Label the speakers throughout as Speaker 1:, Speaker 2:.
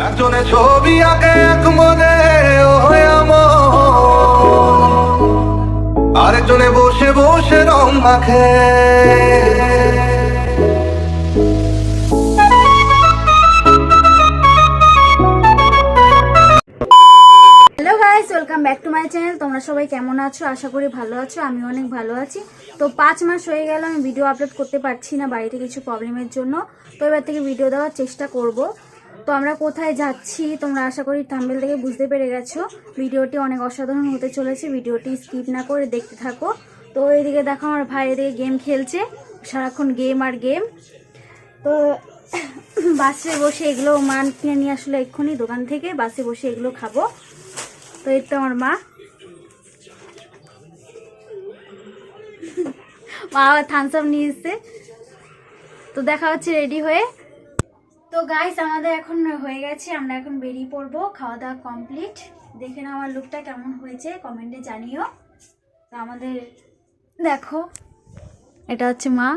Speaker 1: একজনে ছবি আঁকে, এক মনে আরেকজনে বসে বসে রং মাখে।
Speaker 2: Welcome back to my channel তোমরা সবাই কেমন আছো? আশা করি ভালো আছো আমি অনেক ভালো আছি। তো পাঁচ মাস হয়ে গেল, আমি ভিডিও আপলোড করতে পারছি না, বাড়িতে কিছু প্রবলেমের জন্য। তো এবার থেকে ভিডিও দেওয়ার চেষ্টা করব। তো আমরা কোথায় যাচ্ছি তোমরা আশা করি থাম্বেল থেকে বুঝতে পেরে গেছো। ভিডিওটি অনেক অসাধারণ হতে চলেছে, ভিডিওটি স্কিপ না করে দেখতে থাকো। তো এইদিকে দেখো আমার ভাই এদিকে গেম খেলছে, সারাক্ষণ গেম আর গেম। তো বাসে বসে এগুলো মা কিনে নিয়ে আসলে এক্ষুনি দোকান থেকে, বাসে বসে এগুলো খাব। তো এই তো আমার মা। মা থামস আপ নিয়ে এসছে। তো দেখা হচ্ছে রেডি হয়ে। তো গাইস আমাদের এখন হয়ে গেছে, আমরা এখন বেরিয়ে পড়ব খাওয়া দাওয়া কমপ্লিট দেখে না আমার লুকটা কেমন হয়েছে কমেন্টে জানিও। তো আমাদের, দেখো, এটা হচ্ছে মা,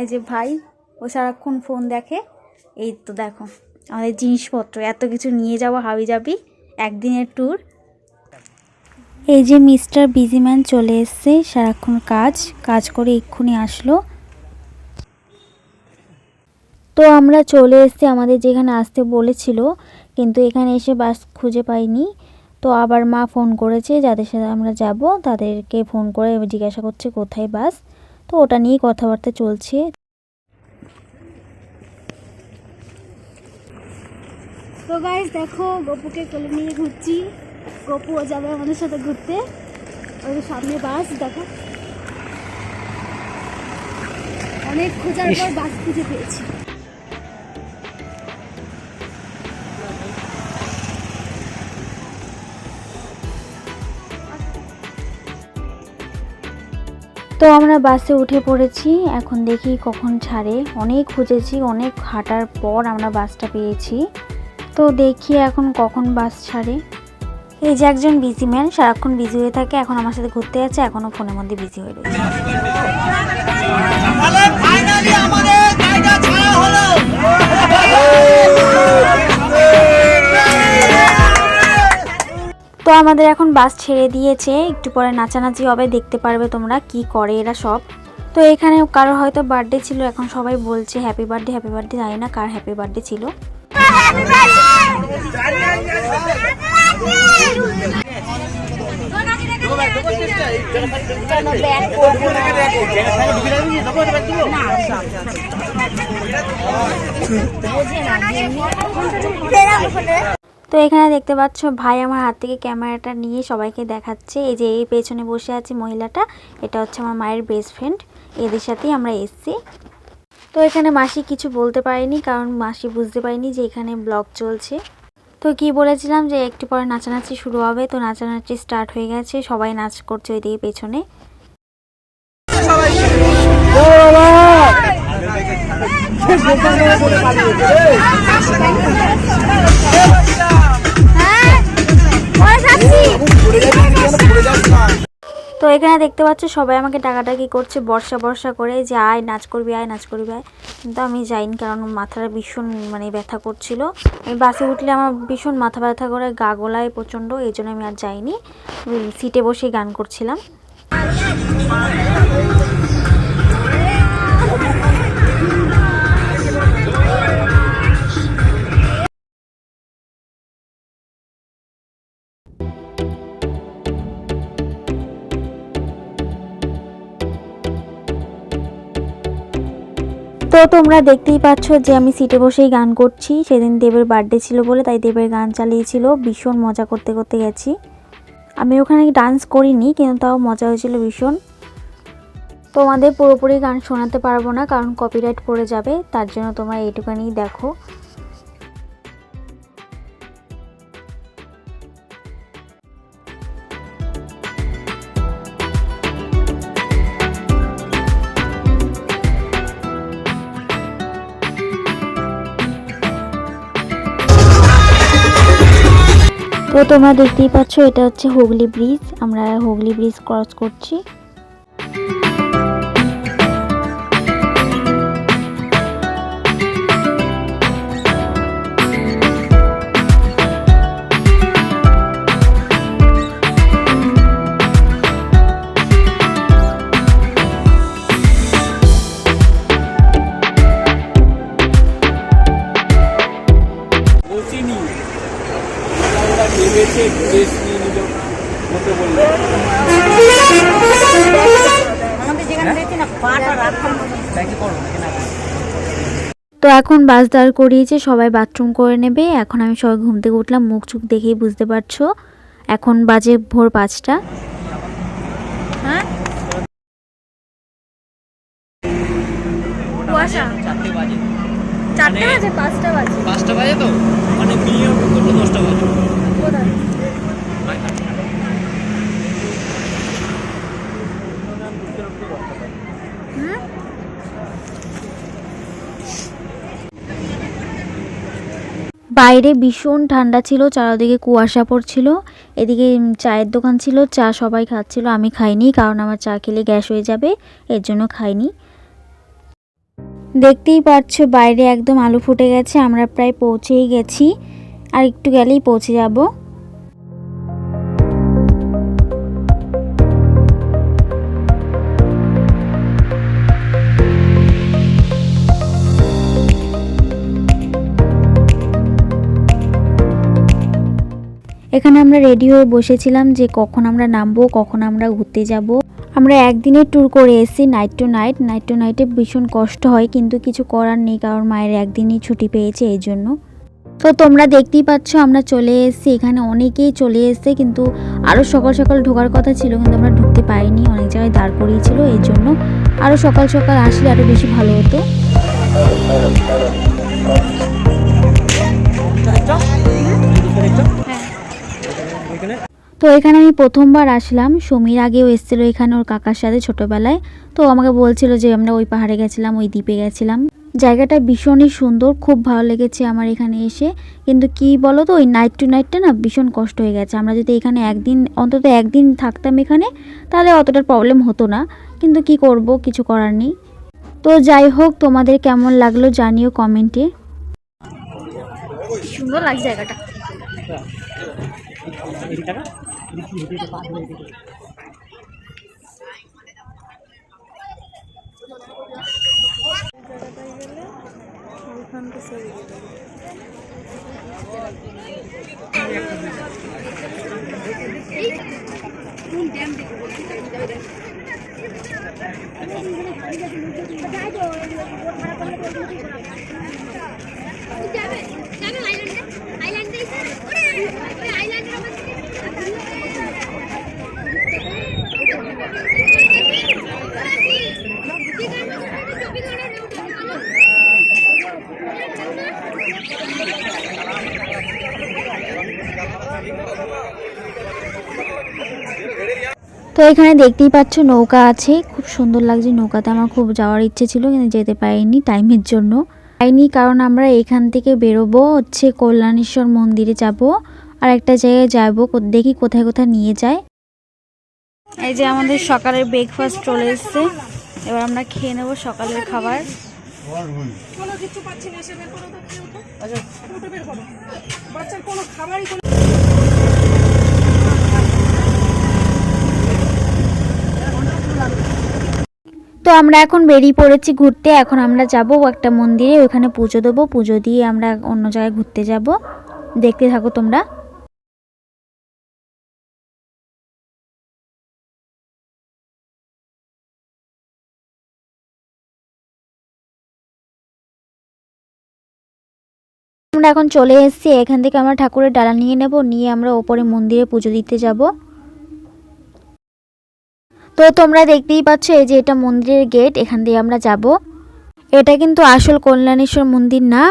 Speaker 2: এই যে ভাই, ও সারাক্ষণ ফোন দেখে। এই তো দেখো, আমাদের জিনিসপত্র, এত কিছু নিয়ে যাব হাবি যাবি একদিনের ট্যুর এই যে মিস্টার বিজিম্যান চলে এসছে, সারাক্ষণ কাজ কাজ করে এক্ষুনি আসলো। তো আমরা চলে এসেছি আমাদের যেখানে আসতে বলেছিল কিন্তু এখানে এসে বাস খুঁজে পাইনি। তো আবার মা ফোন করেছে যাদের সাথে আমরা যাব তাদেরকে ফোন করে জিজ্ঞাসা করছে কোথায় বাস। তো ওটা নিয়েই কথাবার্তা চলছে। তো গাইস দেখো গপুকে কোলে নিয়ে ঘুরছি। গপুও যাবে আমাদের সাথে ঘুরতে। ওই সামনে বাস দেখো। অনেক খোঁজার পর বাস খুঁজে পেয়েছি। তো আমরা বাসে উঠে পড়েছি। এখন দেখি কখন ছাড়ে। অনেক খুঁজেছি অনেক হাঁটার পর আমরা বাসটা পেয়েছি। তো দেখি এখন কখন বাস ছাড়ে। এই যে একজন বিজি ম্যান সারাক্ষণ বিজি হয়ে থাকে এখন আমার সাথে ঘুরতে যাচ্ছে এখনও ফোনের মধ্যে বিজি হয়ে রয়েছে। তো আমাদের এখন বাস ছেড়ে দিয়েছে। একটু পরে নাচানাচি হবে দেখতে পারবে তোমরা কি করে এরা সব। তো এখানে কারও হয়তো বার্থডে ছিল এখন সবাই বলছে হ্যাপি বার্থডে হ্যাপি বার্থডে জানি না কার হ্যাপি বার্থডে ছিল। তো এখানে দেখতে পাচ্ছ ভাই আমার হাত থেকে ক্যামেরাটা নিয়ে সবাইকে দেখাচ্ছে এই যে এই পেছনে বসে আছে মহিলাটা এটা হচ্ছে আমার মায়ের বেস্ট ফ্রেন্ড এদের সাথেই আমরা এসছি তো এখানে মাসি কিছু বলতে পারেনি কারণ মাসি বুঝতে পারেনি যে এখানে ব্লগ চলছে তো কি বলেছিলাম যে একটু পরে নাচানাচি শুরু হবে তো নাচানাচি স্টার্ট হয়ে গেছে সবাই নাচ করছে ওইদিকে পেছনে তো এখানে দেখতে পাচ্ছ সবাই আমাকে ডাকাডাকি করছে, বর্ষা বর্ষা করে, যে আয়, নাচ করবি, আয়, নাচ করবি, আয়। কিন্তু আমি যাইনি কারণ মাথাটা ভীষণ মানে ব্যথা করছিল। আমি বাসে উঠলে আমার ভীষণ মাথা ব্যথা করে, গা গোলায় প্রচণ্ড, এই জন্য আমি আর যাইনি। সিটে বসেই গান করছিলাম। তো তোমরা দেখতেই পাচ্ছ যে আমি সিটে বসেই গান করছি। সেদিন দেবের বার্থডে ছিল বলে তাই দেবের গান চালিয়েছিল। ভীষণ মজা করতে করতে গেছি। আমি ওখানে ডান্স করিনি, কিন্তু তাও মজা হয়েছিল ভীষণ। তোমাদের পুরোপুরি গান শোনাতে পারব না, কারণ কপিরাইট পড়ে যাবে। তার জন্য তোমরা এইটুখানি দেখো। তো তোমরা দেখতেই পাচ্ছ এটা হচ্ছে হুগলি ব্রিজ। আমরা হুগলি ব্রিজ ক্রস করছি। তো এখন বাস দাঁড় করিয়েছে সবাই বাথরুম করে নেবে। এখন আমি সবাই ঘুম থেকে উঠলাম মুখ চুখ দেখেই বুঝতে পারছ। এখন বাজে ভোর পাঁচটা। কুয়াশা?
Speaker 3: চারটে বাজে
Speaker 2: চারটে বাজে পাঁচটা বাজে।
Speaker 3: পাঁচটা বাজে তো? মানে মিনিমাম করল দশটা বাজে।
Speaker 2: কোথায়? বাইরে ভীষণ ঠান্ডা ছিল, চারদিকে কুয়াশা পড়ছিল। এদিকে চায়ের দোকান ছিল, চা সবাই খাচ্ছিল, আমি খাইনি কারণ আমার চা খেলে গ্যাস হয়ে যাবে, এর জন্য খাইনি। দেখতেই পাচ্ছ বাইরে একদম আলু ফুটে গেছে, আমরা প্রায় পৌঁছেই গেছি। আর একটু গেলেই পৌঁছে যাব। এখানে আমরা রেডি হয়ে বসেছিলাম যে কখন আমরা নামবো, কখন আমরা ঘুরতে যাব, আমরা একদিনের ট্যুর করে এসেছি night to night night to নাইটে ভীষণ কষ্ট হয়, কিন্তু কিছু করার নেই, কারণ মায়ের একদিনই ছুটি পেয়েছে এই জন্য। তো তোমরা দেখতেই পাচ্ছ, আমরা চলে এসেছি, এখানে অনেকেই চলে এসেছে, কিন্তু আরও সকাল সকাল ঢোকার কথা ছিল, কিন্তু আমরা ঢুকতে পারিনি। অনেক জায়গায় দাঁড় করিয়েছিল এই জন্য আরও সকাল সকাল আসলে আরও বেশি ভালো হতো।
Speaker 3: ওইখানে
Speaker 2: তো এখানে আমি প্রথমবার আসলাম। সমীর আগেও এসেছিল এখানে, ওর কাকার সাথে ছোটবেলায়। তো আমাকে বলছিল যে আমরা ওই পাহাড়ে গেছিলাম, ওই দ্বীপে গেছিলাম। জায়গাটা ভীষণই সুন্দর, খুব ভালো লেগেছে আমার এখানে এসে। কিন্তু কি বলো তো ওই নাইট টু নাইটটা না ভীষণ কষ্ট হয়ে গেছে। আমরা যদি এখানে একদিন, অন্তত একদিন থাকতাম এখানে, তাহলে অতটা প্রবলেম হতো না। কিন্তু কি করব, কিছু করার নেই। তো যাই হোক, তোমাদের কেমন লাগল জানিও কমেন্টে। সুন্দর লাগছে জায়গাটা।
Speaker 4: যাবে যাবে আইল্যান্ডে আইল্যান্ডে ওরে ওরে আইল্যান্ডে আমার
Speaker 2: তো এখানে দেখতেই পাচ্ছ নৌকা আছে। খুব সুন্দর লাগছে নৌকাতে। আমার খুব যাওয়ার ইচ্ছে ছিল, কিন্তু যেতে পারিনি টাইমের জন্য। পাইনি কারণ আমরা এখান থেকে বেরোবো হচ্ছে কল্যাণেশ্বর মন্দিরে যাব আর একটা জায়গায় যাব দেখি কোথায় কোথায় নিয়ে যায়। এই যে আমাদের সকালের ব্রেকফাস্ট চলে এসছে। এবার আমরা খেয়ে নেব সকালের খাবার। তো আমরা এখন বেরিয়ে পড়েছি ঘুরতে। এখন আমরা যাব একটা মন্দিরে, ওখানে পুজো দেবো। পুজো দিয়ে আমরা অন্য জায়গায় ঘুরতে যাব। দেখতে থাকো তোমরা। আমরা এখন চলে এসেছি। এখান থেকে আমরা ঠাকুরের ডালা নিয়ে নেব। নিয়ে আমরা ওপরে মন্দিরে পুজো দিতে যাব। তো তোমরা দেখতেই পাচ্ছ এই যে এটা মন্দিরের গেট, এখান দিয়ে আমরা যাব। এটা কিন্তু আসল কল্যাণেশ্বর মন্দির না,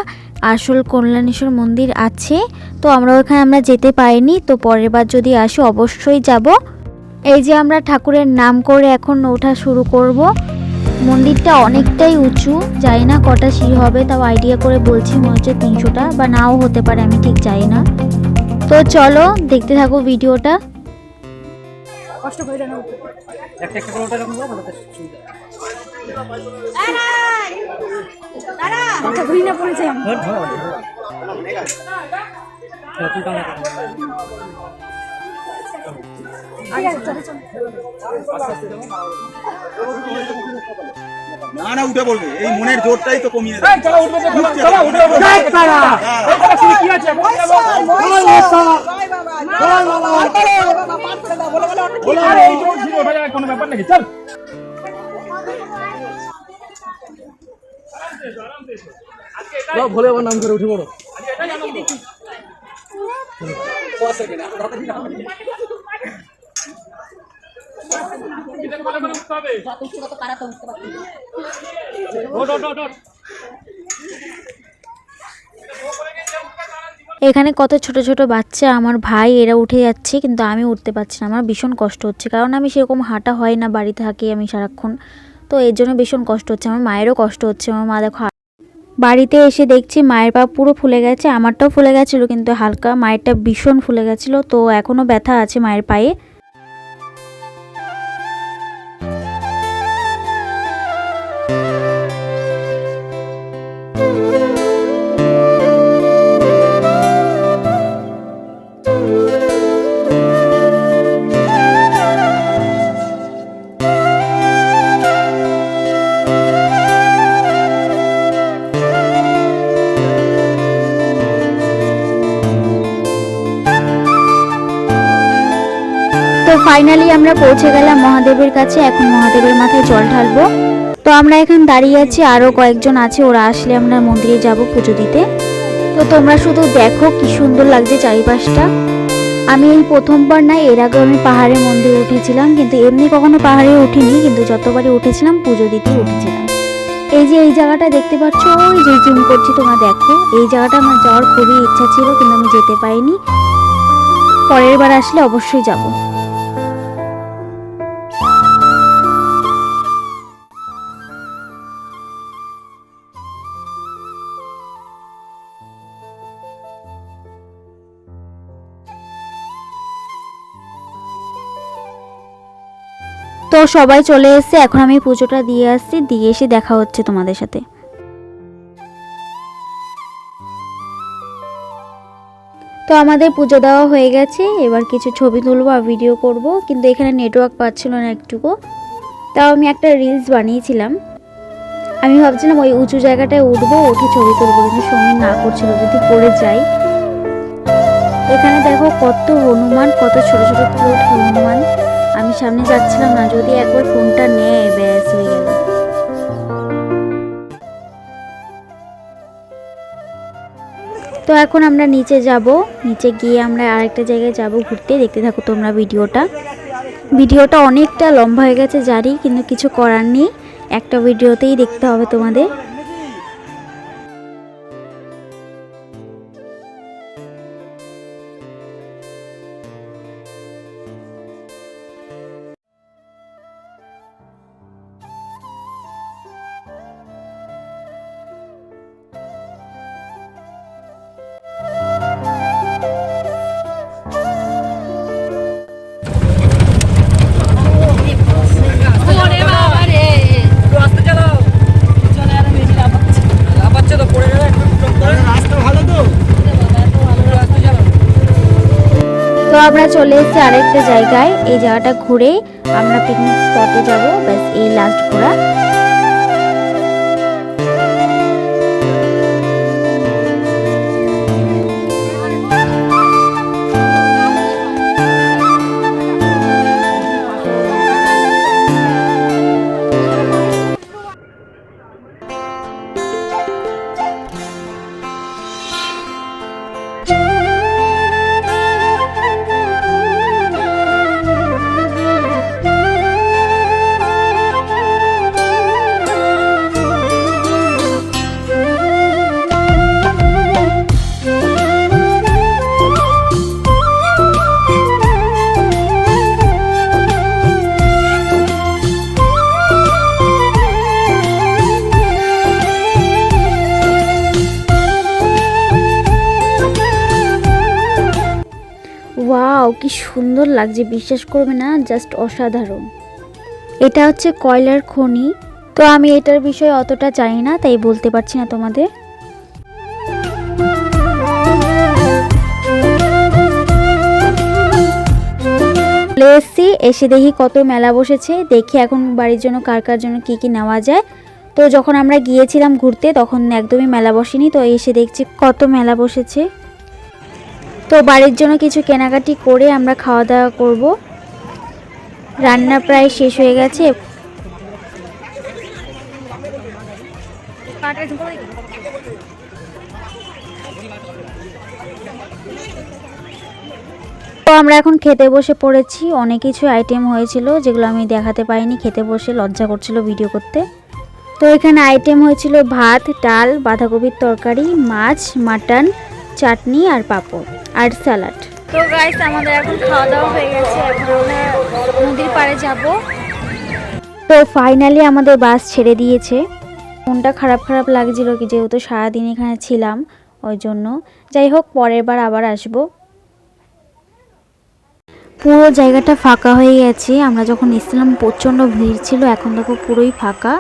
Speaker 2: আসল কল্যাণেশ্বর মন্দির আছে। তো আমরা ওখানে আমরা যেতে পারিনি, তো পরের বার যদি আসি অবশ্যই যাব। এই যে আমরা ঠাকুরের নাম করে এখন ওঠা শুরু করব। মন্দিরটা অনেকটাই উঁচু, জানি না কটা সিঁড়ি হবে, তাও আইডিয়া করে বলছি মনে হচ্ছে তিনশোটা, বা নাও হতে পারে, আমি ঠিক জানি না। তো চলো, দেখতে থাকো ভিডিওটা।
Speaker 3: একটা একটা করে ওটা রাখুন তাহলে সুবিধা
Speaker 2: ঘুরি না পড়ে যাই
Speaker 5: না না উঠে পড়বে এই মনের জোরটাই তো কমিয়ে
Speaker 3: চলো, উঠবে চলো, উঠবে। তারা। কি
Speaker 5: কোনো ব্যাপার নাকি চল ভোলে আবার নাম করে উঠে পড়ো
Speaker 2: এখানে কত ছোট ছোট বাচ্চা, আমার ভাই, এরা উঠে যাচ্ছে, কিন্তু আমি উঠতে পারছি না। আমার ভীষণ কষ্ট হচ্ছে, কারণ আমি সেরকম হাঁটা হয় না বাড়িতে থাকি আমি সারাক্ষণ। তো এর জন্য ভীষণ কষ্ট হচ্ছে, আমার মায়েরও কষ্ট হচ্ছে, আমার মা দেখো বাড়িতে এসে দেখছি মায়ের পা পুরো ফুলে গেছে, আমারটাও ফুলে গেছিল, কিন্তু হালকা মায়েরটা ভীষণ ফুলে গেছিল, তো এখনও ব্যথা আছে মায়ের পায়ে। ফাইনালি আমরা পৌঁছে গেলাম মহাদেবের কাছে, এখন মহাদেবের মাথায় জল ঢালবো। তো আমরা এখন দাঁড়িয়ে আছি আরও কয়েকজন আছে, ওরা আসলে আমরা মন্দিরে যাব পুজো দিতে। তো তোমরা শুধু দেখো কি সুন্দর লাগছে চারিপাশটা। আমি এই প্রথমবার না, এর আগে আমি পাহাড়ে মন্দিরে উঠেছিলাম, কিন্তু এমনি কখনো পাহাড়ে উঠিনি, কিন্তু যতবারই উঠেছিলাম, পুজো দিতেই উঠেছিলাম। এই যে এই জায়গাটা দেখতে পাচ্ছ, ওই যে জুম করছি, তোমরা দেখো। এই জায়গাটা আমার যাওয়ার খুবই ইচ্ছা ছিল, কিন্তু আমি যেতে পারিনি। পরের বার আসলে অবশ্যই যাব। তো সবাই চলে এসেছে, এখন আমি পুজোটা দিয়ে আসছি, দিয়ে এসে দেখা হচ্ছে তোমাদের সাথে। তো আমাদের পুজো দেওয়া হয়ে গেছে, এবার কিছু ছবি তুলবো আর ভিডিও করব, কিন্তু এখানে নেটওয়ার্ক পাচ্ছিল না একটুকু। তাও আমি একটা রিলস বানিয়েছিলাম। আমি ভাবছিলাম ওই উঁচু জায়গাটায় উঠবো, উঠে ছবি তুলবো, কিন্তু সমীর না করছিল, যদি পড়ে যাই। এখানে দেখো কত হনুমান, কত ছোট ছোট কিউট হনুমান। সামনে যাচ্ছিলাম না, যদি একবার ফোনটা নেয় ব্যাস হয়ে গেল। তো এখন আমরা নিচে যাব, নিচে গিয়ে আমরা আরেকটা জায়গায় যাব ঘুরতে, দেখতে থাকো তোমরা ভিডিওটা। ভিডিওটা অনেকটা লম্বা হয়ে গেছে জানি, কিন্তু কিছু করার নেই, একটা ভিডিওতেই দেখতে হবে তোমাদের। চলে এসেছি আরেকটা জায়গায়। এই জায়গাটা ঘুরে আমরা পিকনিক স্পটে যাব। ব্যাস, এই লাস্ট ঘোরা। সুন্দর লাগছে, বিশ্বাস করবে না জাস্ট অসাধারণ। এটা হচ্ছে কয়লার খনি। তো আমি এটার বিষয়ে অতটা জানি না, তাই বলতে পারছি না তোমাদের। এসছি, এসে দেখি কত মেলা বসেছে। দেখি এখন বাড়ির জন্য কার কার জন্য কি কি নেওয়া যায়। তো যখন আমরা গিয়েছিলাম ঘুরতে, তখন একদমই মেলা বসেনি, তো এসে দেখছি কত মেলা বসেছে। তো বাড়ির জন্য কিছু কেনাকাটি করে আমরা খাওয়া দাওয়া করব। রান্না প্রায় শেষ হয়ে গেছে। তো আমরা এখন খেতে বসে পড়েছি। অনেক কিছু আইটেম হয়েছিল যেগুলো আমি দেখাতে পারিনি। খেতে বসে লজ্জা করছিল ভিডিও করতে। তো এখানে আইটেম হয়েছিল ভাত, ডাল, বাঁধাকপির তরকারি, মাছ, মাটন চাটনি আর পাঁপড় আর স্যালাড। তো গাইস আমাদের এখন খাওয়া দাওয়া হয়ে গেছে। এখন আমরা নদীর পাড়ে যাব। তো ফাইনালি আমাদের বাস ছেড়ে দিয়েছে। মনটা খারাপ খারাপ লাগছিল কি যেহেতু সারাদিন এখানে ছিলাম ওই জন্য। যাই হোক পরের বার আবার আসব। পুরো জায়গাটা ফাঁকা হয়ে গেছে। আমরা যখন এসেছিলাম প্রচণ্ড ভিড় ছিল। এখন দেখো পুরোই ফাঁকা।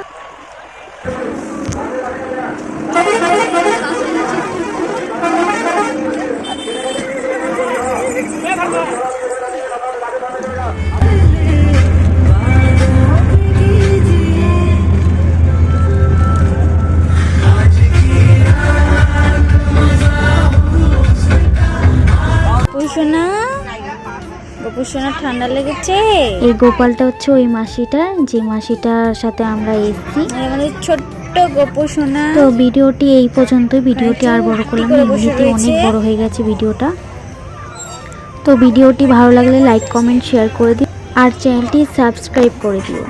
Speaker 2: সোনা? গোপু সোনা ঠান্ডা লেগেছে? এই গোপালটা হচ্ছে ওই মাসিটা যে মাসিটার সাথে আমরা এসেছি। আমাদের ছোট্ট গোপু সোনা। তো ভিডিওটি এই পর্যন্তই। ভিডিওটি আর বড় করলাম এমনিতে অনেক বড় হয়ে গেছে ভিডিওটা। তো ভিডিওটি ভালো লাগলে লাইক কমেন্ট শেয়ার করে দিও। আর চ্যানেলটি সাবস্ক্রাইব করে দিও।